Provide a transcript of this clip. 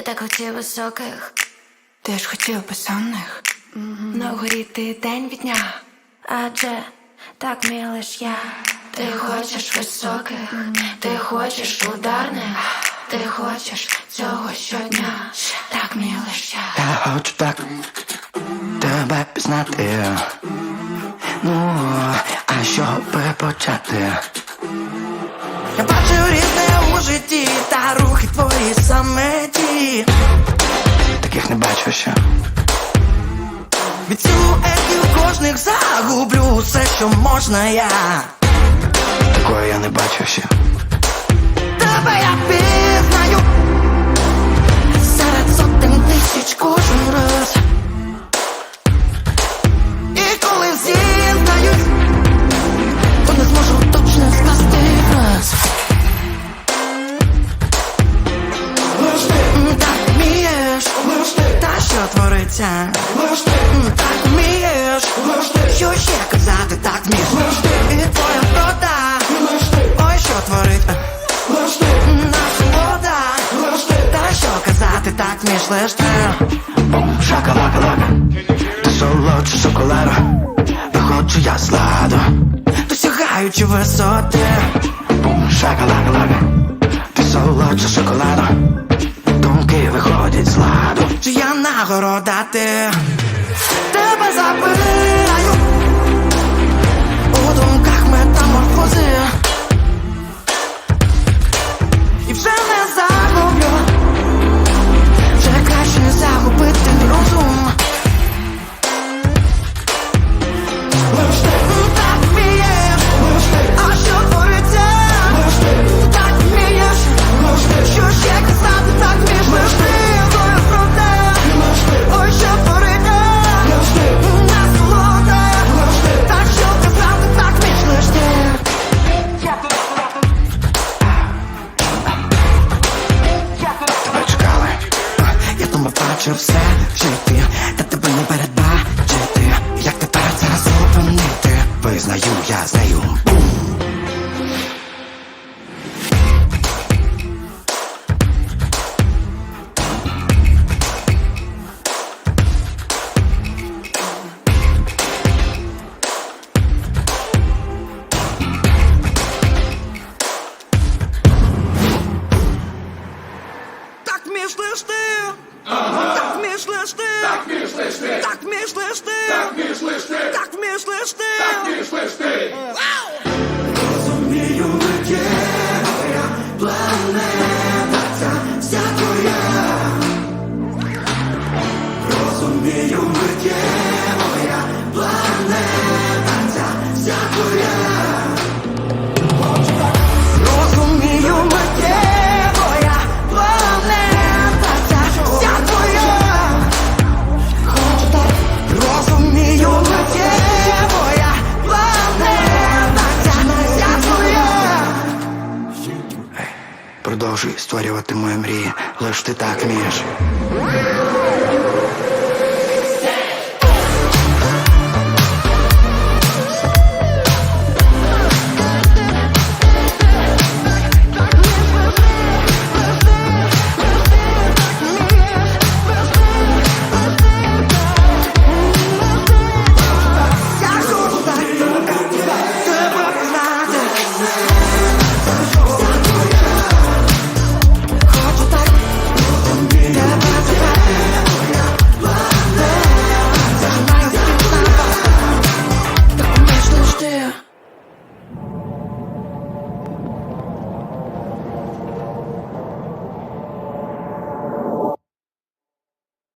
Ти так хотів високих, Ти ж хотів безсонних На горі ти день від дня адже так мій лиш я. Ти хочеш високих, ти хочеш ударних, ти хочеш цього щодня. Так мій лиш я. Я хочу так тебе пізнати. Ну, а що почати? Я бачу різне у житті, та рухи твої саме Таких не бачу ще. Від силуетів кожних загублю все, що можна я. Такої я не бачу ще. Тебе я пізнаю що твориться? Так вмієш, що ще казати, так вмієш. І твоя врода, ой, що творить? Насолода, та що казати, так вмієш лиш ти. Шака-лака-лака, ти солодше шоколаду, виходжу я з ладу, досягаючи висоти. Шака-лака-лака, ти солодше шоколаду, я нагорода ти тебе забираю у думках метаморфози. І вже не загублю, бачив все в житті, та тебе не передбачити. Як тепер це зупинити? Визнаю, я знаю. Так вмієш лиш ти. Так вмієш лиш ти. Так вмієш лиш ти. Так вмієш лиш ти. Так вмієш лиш ти. Так Продовжуй створювати мої мрії, лиш ти так вмієш.